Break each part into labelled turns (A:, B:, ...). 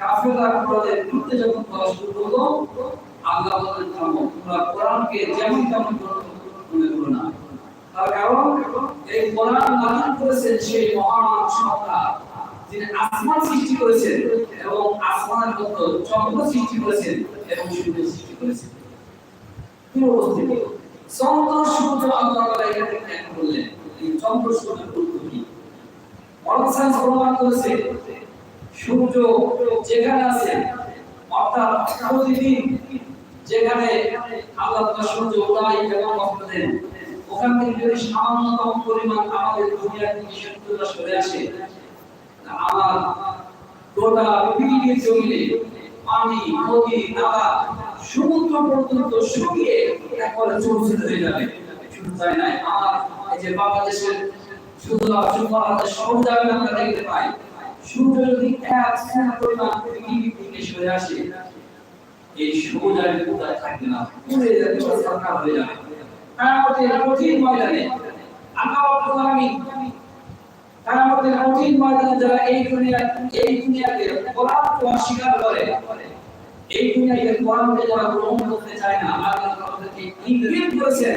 A: কাফেররা কোরআনের বিরুদ্ধে যখন বলা শুরু করল, আল্লাহ বলেন থামো, তোমরা কোরআনকে যেমন তেমন মনে করো না। তার কারণ, এই কোরআন নাযিল করেছেন সেই মহান সত্তা যিনি আসমান সৃষ্টি করেছেন এবং আসমানের মতো চন্দ্র সৃষ্টি করেছেন এবং সূর্য সৃষ্টি করেছেন। কি অবস্থিত চন্দ্র, সূর্য, আল্লাহ তাআলা এখানে জ্ঞান করলেন। এই চন্দ্র, সূর্যের গুরুত্ব কি? মডার্ন সায়েন্স প্রমাণ করেছে সূর্য যেখানে আছে, অর্থাৎ প্রতিদিন যেখানে আল্লাহ সূর্য উদয় এবং অস্ত ওখান থেকে যদি সামান্যতম পরিমাণ আমাদের দুনিয়ার সূর্যটা সরে আসে। আমার গোটা পৃথিবীর জমিনে পানি, নদী, নালা সমুদ্র পর্যন্ত শুকিয়ে একবারে চৌচিত হয়ে যাবে। শুধু তাই নাই আমার এই যে বাংলাদেশের শুধু বাংলাদেশ সব জায়গায় আমরা দেখতে পাই। সূর্য যদি এক সেকেন্ড পরিমাণ পৃথিবী থেকে সরে আসে? এই সবুজ আর কোথায় থাকবে না? পুড়ে যাবে সরকার হয়ে যাবে। তার কঠিন ময়দানে। আল্লাহ রাব্বুল আলামিন তার কঠিন ময়দানে যারা এই দুনিয়া এই দুনিয়াতে কোরআনকে অস্বীকার করে, এই দুনিয়াতে কোরআনকে যারা গ্রহণ করতে চায় না, আল্লাহ তাদেরকে ইঙ্গিত করেছেন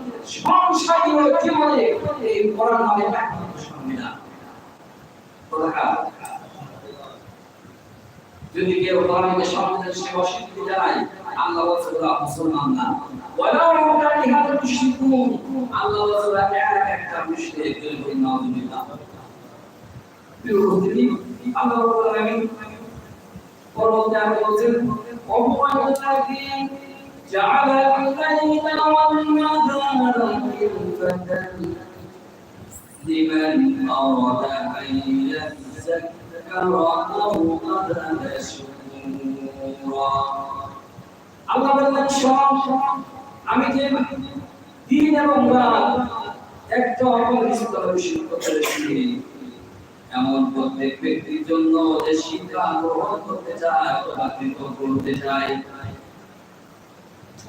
A: সংসারীয় জীবনে এই কোরআন হবে সংবিধান যদি কেউ কোরআনকে সংবিধান সে অস্বীকৃতি জানায়, আল্লাহ বলছে মুসলমান না। ওয়ালাউ কানি মুশরিকুন আল্লাহ বলছে এক একটা মুশরিক বলবেন নাউজুবিল্লাহ বিরোধী আল্লাহ রাব্বুল আলামিন পরবর্তী আয়াতে বলছেন ওয়াহুয়াল্লাযী جعل الليل والنهار خلفة لمن أراد أن يذكر أو أراد شكورا আল্লাহ বললেন সব আমি যে দিন এবং রাত একটা অপরিচিত শিক্ষক করেছি এমন প্রত্যেক ব্যক্তির জন্য যে শিক্ষা গ্রহণ করতে চায় অথবা কৃতজ্ঞ করতে চায়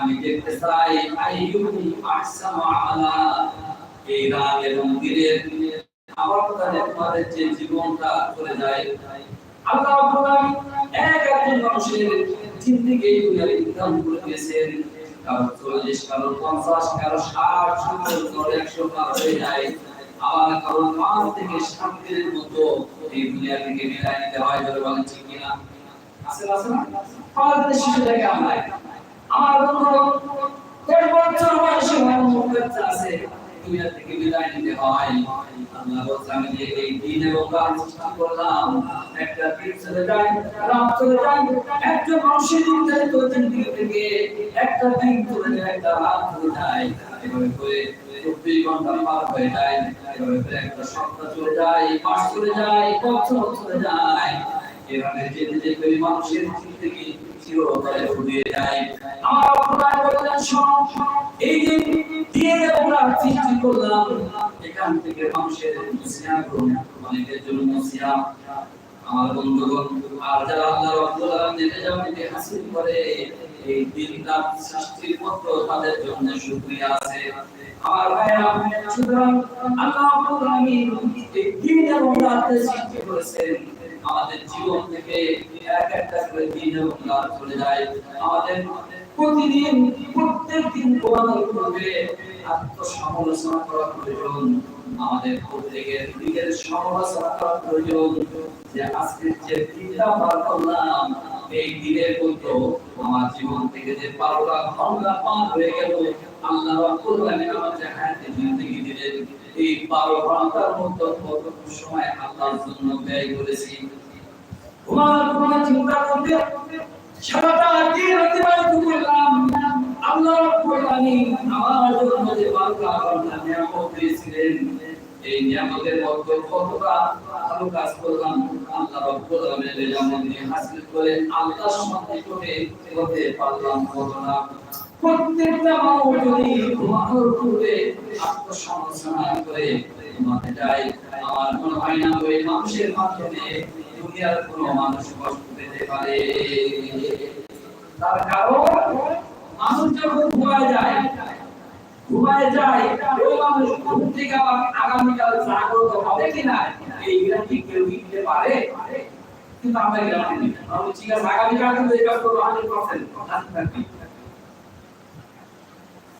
A: আমি দেখতে চাই আইয়ুকুম আহসানু আমালা এই রাত এবং দিনের আমার কথা যে জীবনটা চলে যায়, আল্লাহ রাব্বুল এক একজন মানুষের জিন্দেগি এই নির্ধারণ করে দিয়েছেন। কারও চল্লিশ কারও পঞ্চাশ কারও ষাট, সত্তর কারও একশো পার হয়ে যায়। আবার কারণ পাঁচ থেকে সাত দিনের মতো এই দুনিয়া থেকে বিদায় নিতে হয় বলে বলেন ঠিক কিনা? আছে না পাঁচ দিনের শিশু থেকে আমরা আমার বন্ধু, দেড় বছর বয়সে আমার বাচ্চা আছে দুনিয়া থেকে বিদায় নিতে হয়। আল্লাহ বলছে আমি যে এই দিন করলাম। একটা দিন চলে যায়, রাত চলে যায় মানুষের জিন্দিগি থেকে একটা দিন চলে যায়, একটা রাত চলে যায়। এভাবে করে একটা সপ্তাহ যায় যেতে যেতে মানুষের জিন্দিগি চিরতরে ফুরিয়ে যায় আমার আপনার বললেন শোনো এই যে দিয়ে আমরা সৃষ্টি করলাম এখান থেকে মানুষের সিয়াম অনেকের জন্য সিয়াম আমার বন্ধুগণ আর যারা আল্লাহ রাব্বুল আলামিনের জামিতে হাসিল করে এই দিন রাত সৃষ্টির মতো তাদের জন্য শুকরিয়া আছে। আমার ভাইরা সুতরাং আল্লাহ রাব্বুল আলামিন এই দিন এবং রাত সৃষ্টি করেছেন। আমাদের জীবন থেকে এক একটা করে দিন এবং রাত চলে যায়। আমাদের প্রতিদিন, প্রত্যেক দিন পূর্বে আত্মসমালোচনা করা প্রয়োজন। আমাদের প্রত্যেকের দিকের সমালোচনা করা প্রয়োজন যে আজকে যে দিনটা পার করলাম, এই দিনের মতো আমার জীবন থেকে যে বারোটা ঘণ্টা পার হয়ে গেল, আল্লাহ রাব্বুল আলামিন দিলেন। এই বারো ঘণ্টার মতো কতটুকু সময় আল্লাহর জন্য ব্যয় করেছি? তোমার কোনো চিন্তা করতে সারাটা দিন অতিবাহিত করলাম আল্লাহ রাব্বুল আমার জন্য যে বারোটা ঘণ্টা নিয়ামত দিয়েছিলেন, এই নিয়ামতের মধ্যে কতটা ভালো কাজ করলাম, আল্লাহ রাব্বুল আলামিনের জান্নাত হাসিল করে আল্লাহর সঙ্গে করে হতে পারলাম কতটা? প্রত্যেকটা মানুষ যদি তোমার পূর্বে আত্মসমালোচনা করে তোমাকে যায় আমার মনে হয় না ওই মানুষের মাধ্যমে দুনিয়ার কোনো মানুষ কষ্ট পেতে পারে। তার কারণ, মানুষ যখন ঘুমায় যায় ঘুমায় যায় ওই মানুষ ঘুম থেকে আবার আগামীকাল জাগ্রত হবে কিনা এই গ্রামটি কেউ দিতে পারে? কিন্তু আমরা গ্রামে দিই আমি ঠিক আছে, আগামীকাল কিন্তু কাজ করব হান্ড্রেড পার্সেন্ট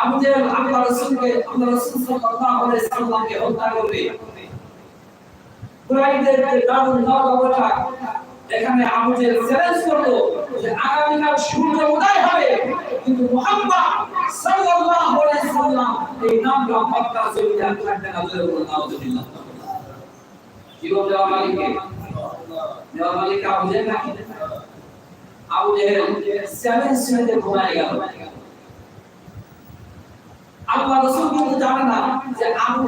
A: আবু জেহেল আল্লাহ রাসূলকে, আল্লাহ রাসূল সাল্লাল্লাহু আলাইহি সাল্লামকে হত্যা করবে। কুরাইশদের যে দারুণ নববটা এখানে আবু জেহেল চ্যালেঞ্জ করল যে আগামীকাল সূর্য উদয় হবে, কিন্তু মুহাম্মদ সাল্লাল্লাহু আলাইহি সাল্লাম এই নামটা মক্কার জমিনে আর থাকবে না বলে বলল নাউজুবিল্লাহ। কি বলতে দেওয়া মালিককে? দেওয়া মালিক আবু জেহেল নাকি? আবু জেহেল চ্যালেঞ্জ শুনে ঘুমায় গেল। আল্লাহ রাসূল কিন্তু জানে না যে আবু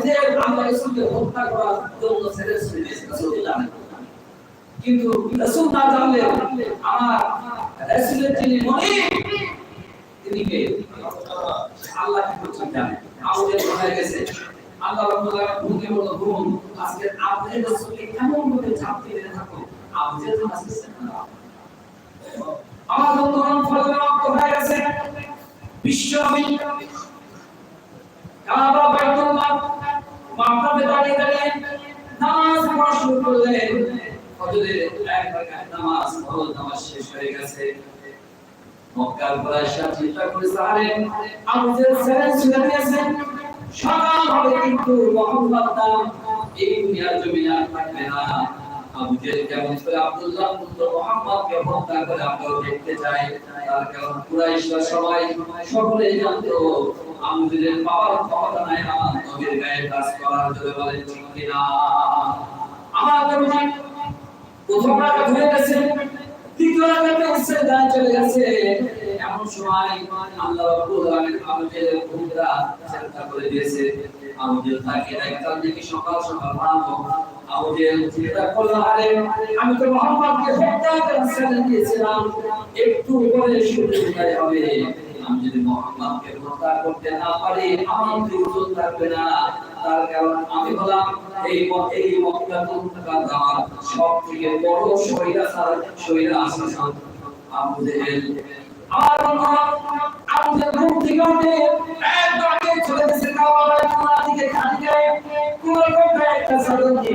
A: আল্লাহ রাসূলকে হত্যা করার জন্য ছেড়ে চলে জানে। কিন্তু রাসূল না জানলে আমার রাসূলের যিনি মনিব, তিনি কে? আল্লাহ কি করছেন জানে আবু জেহেল হয়ে গেছে। আল্লাহ রাব্বুল আলামিন ভূকে বলল ঘুম আজকে আবু জেহেল রাসূলকে কেমন ভাবে চাপ দিয়ে থাকো আবু জেহেল আজকে আমার বন্ধুগণ ওয়াক্ত হয়ে গেছে। বিশ্ব কাবা বাইতুল্লাহ মাকতাবে দাঁড়িয়ে দাঁড়িয়ে নামাজ পড়া শুরু করলেন। ফজরের এক রাকাত নামাজ, ফরজ নামাজ শেষ হয়ে গেছে। মক্কার কুরাইশরা চিন্তা করে সাহারে আবু জেহেল ছেড়ে চলে সকাল হবে কিন্তু মোহাম্মদ নাম এই দুনিয়ার জমিনে আর থাকবে না। আবু জেহেল কেমন করে আব্দুল্লাহ পুত্র মুহাম্মদকে হত্যা করে আমরাও দেখতে চাই তার কারণ কুরাইশরা সবাই সকলেই জানতো আবু জেহেলের বাবার ক্ষমতা নাই, আমার নবীর গায়ে কাজ করার জন্য ঠিক কিনা? আমার নবী প্রথম রাকাত হয়ে গেছে দ্বিতীয় উসে দান চলে গেছে। এমন সময় আল্লাহ রাব্বুল আলামিন জেহেলের ঘুমটা চিন্তা করে দিয়েছে। জেহেল তাকে একদম দেখি সকাল সকাল ভাবো জেহেল চিন্তা করল আরে, আমি তো মুহাম্মদকে হত্যা করার চ্যালেঞ্জ দিয়েছিলাম একটু পরে সূর্য উদয় হবে আমি যদি মোহাম্মদকে হত্যা করতে না পারি, আমার তো থাকবে না। তার কারণ আমি হলাম এই এই মক্কা আমার সব থেকে বড় শহীদা স্যার শহীদা আসলাম আবু আমার বন্ধুরা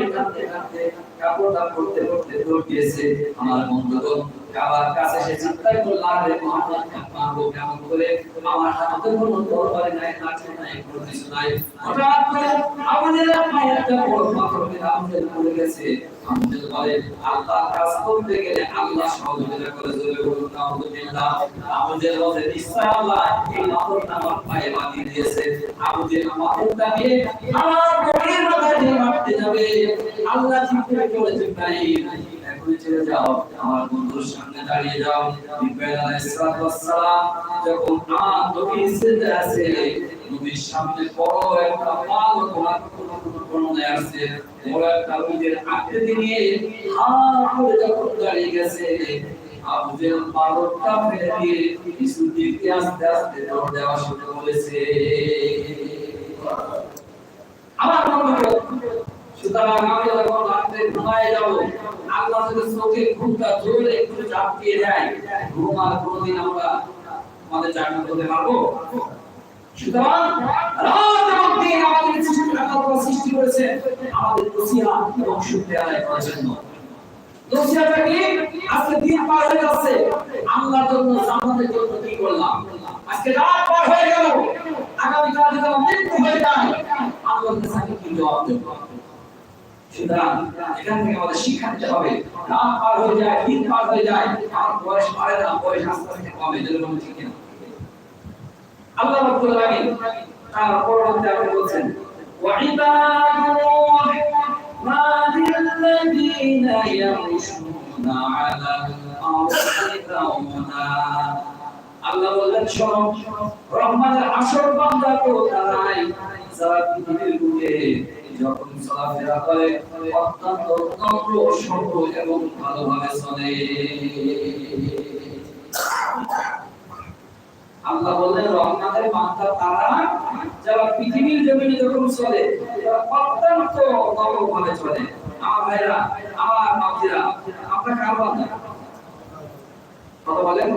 A: কাঁদতে কাঁদতে কাপড়টা পড়তে পড়তে দৌড় দিয়েছে আমার বন্ধুগণ। কাবার কাছে এসে চিৎকার করল, আরে মোহাম্মদ মারবো কেমন করে আমার হাতে কোনো তরবারি নাই লাঠি নাই কোনো কিছু নাই। হঠাৎ করে আমাদের পায়ে একটা বড় পাথর দিয়ে আমাদের পড়ে গেছে। আমাদের বলে আল্লাহ কাজ করতে গেলে আল্লাহ সহযোগিতা করে, জোরে বলুন আলহামদুলিল্লাহ আমাদের বলে, নিশ্চয় আল্লাহ এই পাথরটা আমার পায়ে বাঁধিয়ে দিয়েছে। আমাদের পাথরটা নিয়ে আমার গভীর মাথায় দিয়ে মারতে যাবে। আল্লাহ ঠিক করে বলে জিব্রাইল এখন চলে যাও, আমার বন্ধুর সামনে দাঁড়িয়ে যাও। জিব্রাইল আলাইহিস সালাম যখন নবী সিজদা আছে নবীর সামনে বড় একটা পাল তোমার বর্ণনায় আছে বড় একটা উটের আকৃতি নিয়ে হাত করে যখন দাঁড়িয়ে গেছে, আবু জেল পালকটা ফেলে দিয়ে কিছু দিকে আস্তে আস্তে দৌড় দেওয়া শুরু করেছে। আমার মনে সুতরাং আমি যখন রাত্রে ঘুমায় যাব, আল্লাহ যদি চোখে ঘুমটা জোরে একটু চাপ দিয়ে, ঘুম আর কোনোদিন আমরা আমাদের চাকরি করতে পারব? আমাদের জন্য। আজকে আগামী কি জবাব দেব সুতরাং এখান থেকে আমাদের শিক্ষা নিতে হবে রাত পার হয়ে যায় দিন পার হয়ে যায় আমার বয়স বাড়ে না বয়স আস্তে আস্তে কমে যেরকম ঠিক না আল্লাহ রাব্বুল আলামিন তার পরবর্তী আপনি বলছেন وعباد الله ما الذين يمشون على الأرض هونا আল্লাহ বললেন শোনো রহমানের আসল বান্দা তো তারাই যারা পৃথিবীর বুকে যখন চলাফেরা করে অত্যন্ত নম্র সভ্য এবং ভালোভাবে চলে। আল্লাহ বললেন রহমানের বান্দা তারা যারা পৃথিবীর জমিনে যখন চলে, তারা অত্যন্ত নম্রভাবে চলে। আমার ভাইরা আমার মাতিরা আমরা কার বান্দা? কথা বলেন।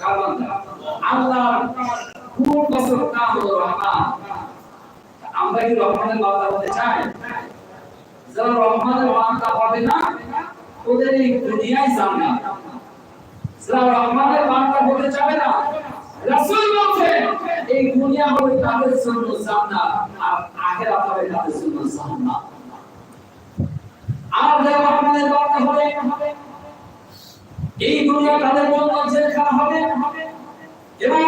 A: কার বান্দা? আল্লাহ খুব পছন্দ নাম হলো রহমান। আমরা রহমানের বান্দা হতে চাই যারা রহমানের বান্দা হবে না, ওদের এই দুনিয়ায় জান্নাত যারা রহমানের বান্দা হতে চাবে না, রাসূল বলছেন এই দুনিয়া হবে তাদের জন্য জান্নাত আর আখিরাত হবে তাদের জন্য জান্নাত আর যারা রহমানের বান্দা হবে এই দুনিয়া তাদের জন্য জেলখানা হবে, এবং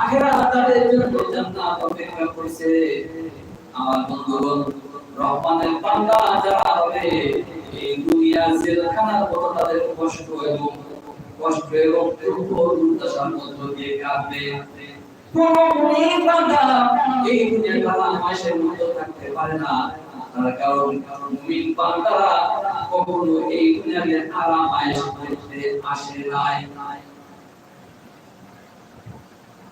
A: আখিরাত তাদের জন্য জান্নাত অপেক্ষা করছে। আমার রহমানের যারা হবে, এই দুনিয়া জেলখানার মতো তাদের কষ্ট এবং কষ্ট এবং দুর্দশার মধ্য দিয়ে দুনিয়ার থাকতে পারে না। কারণ কখনো এই দুনিয়ার আরাম আয়েশ করতে আসে নাই।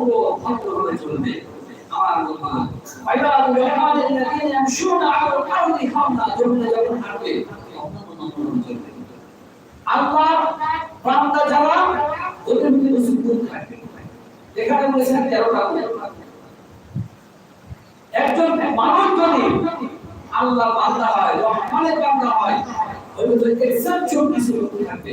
A: অত্যন্ত নম্র ভদ্রভাবে চলবে আমার কথা ইবাদুর রহমানের الذين يمشون على الارض حونا জমিনে যখন হাঁটবে অত্যন্ত নম্রভাবে চলবে আল্লাহ বান্দা যারা ওদের মধ্যে সুকুন থাকবে এখানে বলেছেন তেরোটা গুণ একজন মানুষ যদি আল্লাহ বান্দা হয় রহমানের বান্দা হয় ওই তো এক্সেপশন কিছু লোক থাকবে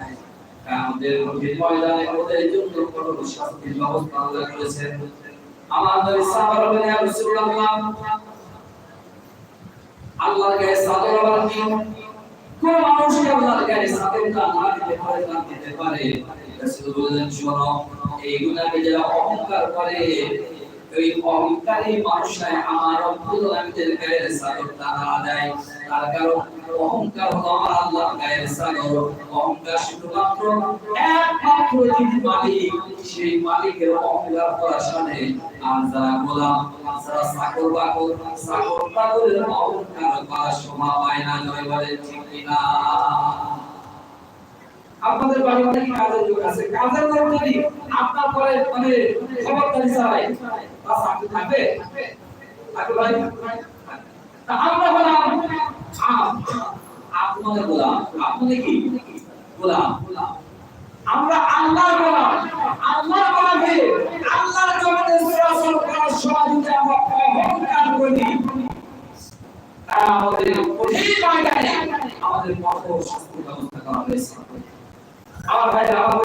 A: আমাদের কঠিন ময়দানে ওদের জন্য কঠোর শাস্তির ব্যবস্থা আল্লাহ করেছেন। আমার নবী সাহাবারা রাসূলুল্লাহ, আল্লাহর গায়ে চাদর আবার নিয়ম কোন মানুষ অহংকার করে, ওই অহংকারী মানুষরাই আমার চাদরটা না দেয়। তার কারণ অহংকার হলো আমার আল্লাহর গায়ের চাদর অহংকার শুধুমাত্র একমাত্র যিনি মালিক, সেই মালিকের অহংকার করার সাথে আর যারা গোলাম যারা চাকর বাকর চাকর বাকরের অহংকার করার সময় পায় না জয় বলে ঠিক কিনা? আপনাদের বাড়ি অনেক কাজের লোক আছে। কাজের লোক যদি আপনার পরে মানে খবরদারি চালায় বা চাকরি থাকবে? থাকবে ভাই? তা আমরা বললাম আপনাদের গোলাম, আপনাদের কি? গোলাম। আমরা আল্লাহর গোলাম। আল্লাহর গোলামে আল্লাহর জমিনে চলাচল করার যদি আমরা অহংকার করি আমাদের আমাদের আমার ভাইরা, আমার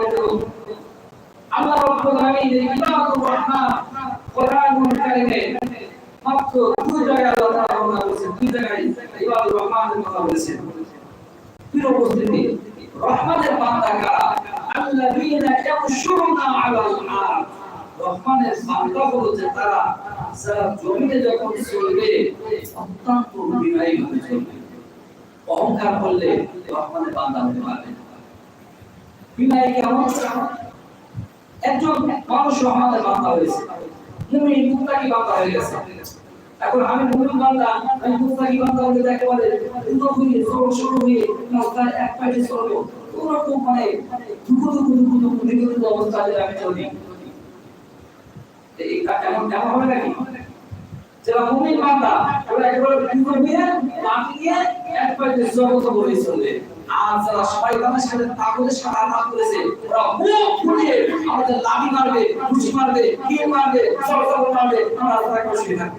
A: আল্লাহ ইবাদুর রহমান কোরআনুল কারীমে মাত্র দুই জায়গায় আল্লাহ তাআলা বর্ণনা করেছেন দুই জায়গায় ইবাদুর রহমানের বলেছেন। প্রিয় রহমানের বান্দা আল্লাযীনা ইয়ামশুরুনা আলাল আরদ। রহমানের বান্দা হলো যে তারা যারা জমিনে যখন চলবে, অত্যন্ত বিনয়ী ভাবে চলবে। অহংকার করলে রহমানের বান্দা হতে পারবে বিনয় কেমন একজন মানুষ আমাদের বান্দা হয়েছে। মুমিন মুত্তাকি বান্দা হয়ে গেছে। এখন আমি মুমিন বান্দা, আমি মুত্তাকি বান্দা হলে একেবারে হয়ে সরল সরল হয়ে রাস্তায় এক পাশে চলবো। ওরকম মানে দুঃখ দুঃখ দুঃখ দুঃখ দুঃখ দুঃখ অবস্থা যদি আমি চলি। এই কাজ এমন কেমন হবে নাকি? যারা মুমিন বান্দা, ওরা একেবারে দ্রুত হয়ে মাটি নিয়ে এক পাশে জগৎ বলে চলবে। আর যারা শয়তানের সাথে তাগুতের সাথে আঘাত করেছে ওরা মুখ ফুলিয়ে আমাদের লাঠি মারবে ঘুষি মারবে কি মারবে, সরকার মারবে আমরা করে শুয়ে থাকব।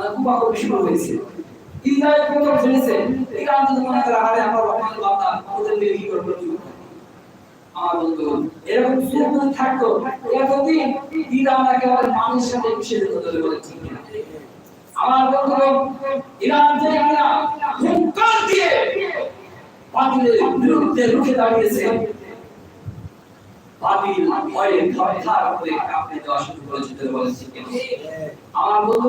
A: মানে কুপাকর হয়েছে ইসরায়েল প্রথম শুনেছে ইরান যদি মনে করে আরে আমরা রহমান বান্দা ওদের দিয়ে কি করব? আমার বন্ধু এরকম সুযোগ থাকতো, এতদিন ইরান একেবারে মানুষের সাথে মিশে যেত বলে ঠিক আমার বন্ধু ইরান যে কিনা হুঙ্কার দিয়ে বাতিলের বিরুদ্ধে রুখে দাঁড়িয়েছে। বাতিল ভয়ে থরথর করে কাঁপতে দেওয়া শুরু করেছে বলে ঠিক আমার বন্ধু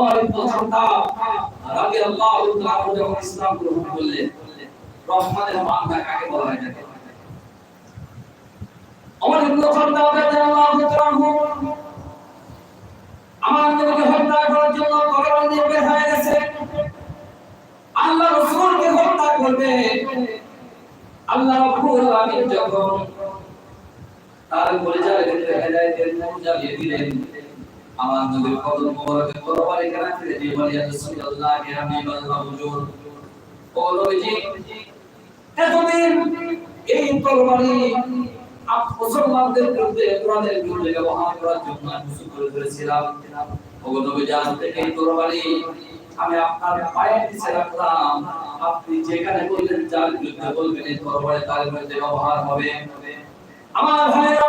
A: আমার ইবনে খাত্তাব রাদিয়াল্লাহু তাআলা যখন ইসলাম গ্রহণ করলেন রহমানের বান্দা কাকে বলা হয় জানেন আমার ইবনে খাত্তাব রাদিয়াল্লাহু তাআলা আমার নবীকে হত্যা করার জন্য তরবারি নিয়ে বের হয়ে গেছে আল্লাহ রাসূলকে হত্যা করবে। আল্লাহ রাব্বুল আলামিন যখন তার পরিচয় দিতে হেদায়েতের নূর জ্বালিয়ে দিলেন আমার নবীর কদম তরবারি কেনা ফিরে বলি রাসূলুল্লাহ কে হাবিবাল্লাহ হুজুর, ও নবীজি, এতদিন এই তরবারি মুসলমানদের বিরুদ্ধে কোরআনের বিরুদ্ধে ব্যবহার করার জন্য আমি করে ধরেছিলাম। ও নবীজি, আজ থেকে তরবারি আমি আপনার পায়ের নিচে রাখলাম। আপনি যেখানে বলবেন যার বিরুদ্ধে বলবেন, এই তরবারি তার বিরুদ্ধে ব্যবহার হবে। আমার ভাইরা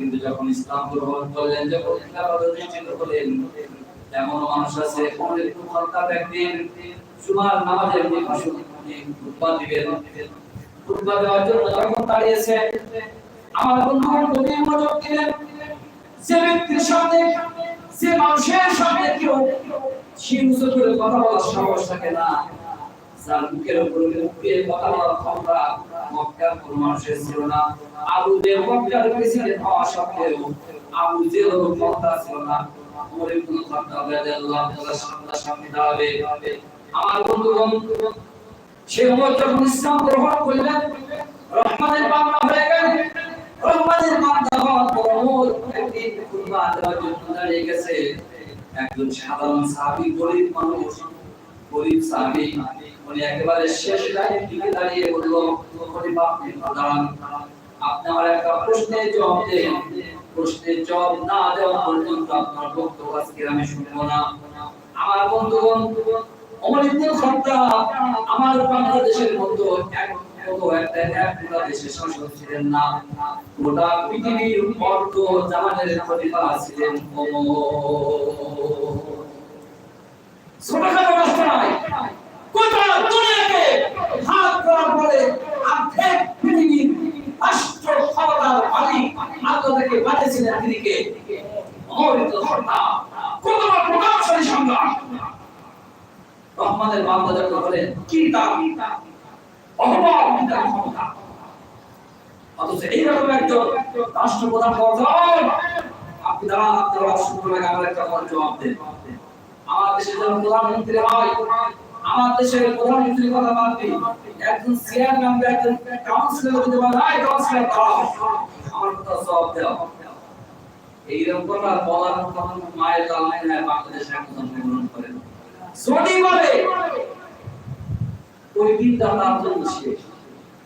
A: কিন্তু যখন ইসলাম গ্রহণ করলেন, যখন খেলাফত প্রতিষ্ঠিত হলেন এমন মানুষ আছে একদিন জুমার নামাজের দিবেন। দেওয়ার জন্য যখন দাঁড়িয়েছে, আমার বন্ধুগণ দিলেন। ব্যক্তির মানুষের কেউ করে কথা বলার সাহস থাকে না। যার মুখের উপর কথা বলার ক্ষমতা কোন মানুষের ছিল না। আবু মক্কার সত্ত্বেও আবু ক্ষমতা ছিল না। তাআলা সামনে দাঁড়াবে। আমার বন্ধুগণ সে যখন ইসলাম গ্রহণ করলেন, রহমানের বান্দা হয়ে গেলেন রহমানের বান্দা হওয়ার পর খুতবা দেওয়ার জন্য দাঁড়িয়ে গেছে। একজন সাধারণ সাহাবী, গরিব মানুষ গরিব সাহাবী উনি একেবারে শেষ লাইনের দিকে দাঁড়িয়ে বলল খলিফা আপনি দাঁড়ান আপনি আমার একটা প্রশ্নের জবাব দেন। প্রশ্নের জবাব না দেওয়া পর্যন্ত আপনার বক্তব্য আজকে আমি শুনব না। আমার বন্ধুগণ ওমর ইবনে আমার বাংলাদেশের মতো ছিলেন না। গোটা পৃথিবীর ছিলেন ছোটখাটো রাস্তা নয় গোটা দুনিয়াকে হাত করার পরে অর্ধেক পৃথিবীর রাষ্ট্র ক্ষমতার মালিক আল্লাহ তাকে বানিয়েছিলেন তিনি কে? ওমর ইবনে খাত্তাব কত সংগ্রাম। রহমানের বান্দা যখন বলেন কি তার অহবাব কি তার ক্ষমতা? অথচ এইরকম একজন রাষ্ট্রপ্রধান পর্যায় আপনি দ্বারা আপনার রাষ্ট্রপ্রধানকে আমার একটা জবাব দেন। আমার দেশের যখন প্রধানমন্ত্রী হয় আমার দেশের প্রধানমন্ত্রীর কথা বাদ দিই একজন চেয়ারম্যান বা একজন কাউন্সিলর যদি বলে আই কাউন্সিলর দাও আমার কথা জবাব দাও। এইরকম কথা বলার মতো মায়ের কারণে না বাংলাদেশে এখন জন্মগ্রহণ করেন। যদি বলে ওই দিনটা তার জন্য শেষ।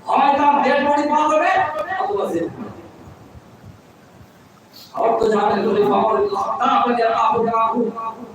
A: হয় তার ডেড বডি পাওয়া যাবে অথবা জেল আর তো জানেন খলিফা ওমর ইবনে খাত্তাব রাদিয়াল্লাহু তাআলা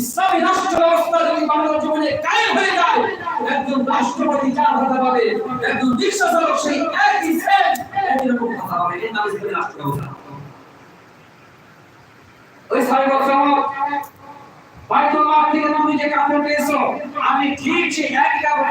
A: ইসলামী রাষ্ট্র ব্যবস্থা যদি মানব জীবনে কায়েম হয়ে যায়, একজন রাষ্ট্রপতি যা কথা পাবে? একজন রিক্সা চালক সেই একই সেম, একই রকম কথা পাবে। এই নাম ইসলামী রাষ্ট্র ব্যবস্থা। ওই সাহেব বলছে বাইতুল মাল থেকে তুমি যে কাপড় পেয়েছ, আমি ঠিক সেই একই কাপড়